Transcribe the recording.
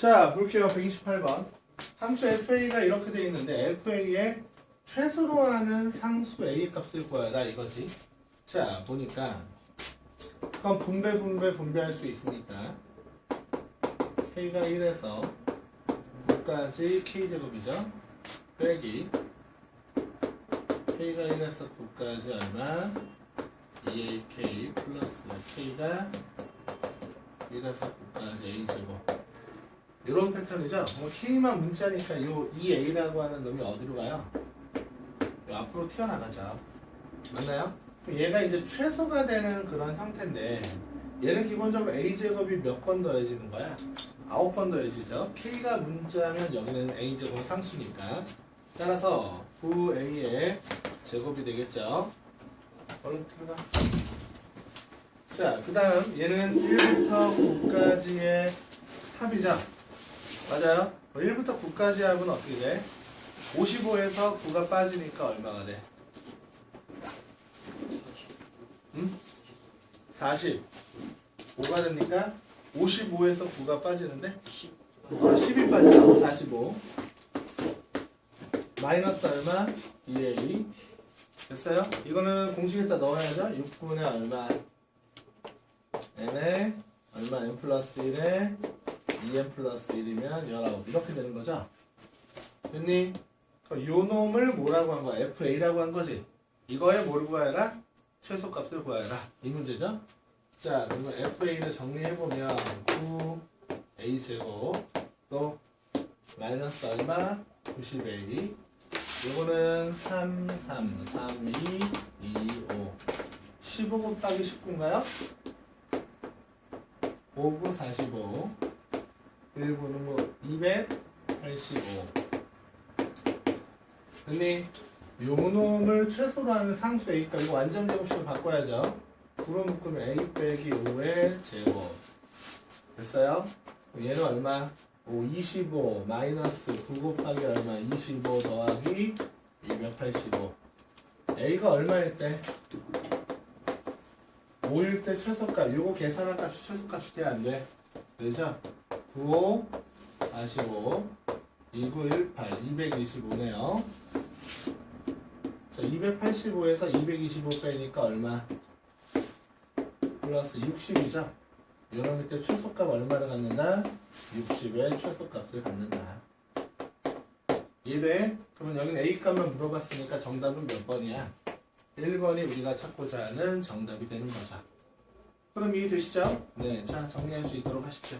자, 볼게요. 128번. 함수 FA가 이렇게 되어 있는데 FA의 최소로 하는 상수 A 값을 구하라 이거지. 자, 보니까 그럼 분배 분배 분배할 수 있으니까 K가 1에서 9까지 K제곱이죠. 빼기 K가 1에서 9까지 얼마? 2AK 플러스 K가 1에서 9까지 A제곱 이런 패턴이죠. 뭐 K만 문자니까 요 2A라고 하는 놈이 어디로 가요? 요 앞으로 튀어나가죠. 맞나요? 얘가 이제 최소가 되는 그런 형태인데 얘는 기본적으로 A제곱이 몇 번 더해지는 거야? 9번 더해지죠. K가 문자면 여기는 A제곱 상수니까 따라서 9A의 제곱이 되겠죠. 얼른 들어가. 자, 그 다음 얘는 1부터 9까지의 합이죠. 맞아요? 1부터 9까지 합은 어떻게 돼? 55에서 9가 빠지니까 얼마가 돼? 응? 40. 5가 됩니까? 55에서 9가 빠지는데? 아, 10이 빠지죠. 45. 마이너스 얼마? 2a. 됐어요? 이거는 공식에다 넣어야죠. 6분의 얼마? n에 얼마 n 플러스 1에 2n 플러스 1이면 19 이렇게 되는 거죠. 됐니? 그럼 요 놈을 뭐라고 한 거야? FA라고 한 거지. 이거에 뭘 구하여라? 최소값을 구하여라. 이 문제죠. 자, 그러면 FA를 정리해보면 9A제곱 또 마이너스 얼마? 90A 요거는 3, 3, 3, 2, 2, 5 15 곱하기 19인가요? 5, 9, 45 1구는 뭐 285 근데 요 놈을 최소로 하는 상수 A니까 이거 완전 제곱식으로 바꿔야죠 9로 묶으면 A 빼기 5의 제곱 됐어요? 얘는 얼마? 5, 25 마이너스 9 곱하기 얼마? 25 더하기 285 A가 얼마일 때? 5일 때 최소값 요거 계산한 값이 최소값이 돼야 안 돼. 그죠? 95 45 2918 225네요. 자 285에서 225 빼니까 얼마? 플러스 60이죠? 요놈일 때 최소값 얼마를 갖는다? 60의 최소값을 갖는다. 이해돼? 그러면 여기는 A값만 물어봤으니까 정답은 몇 번이야? 1번이 우리가 찾고자 하는 정답이 되는 거죠. 그럼 이해되시죠? 네, 자 정리할 수 있도록 하십시오.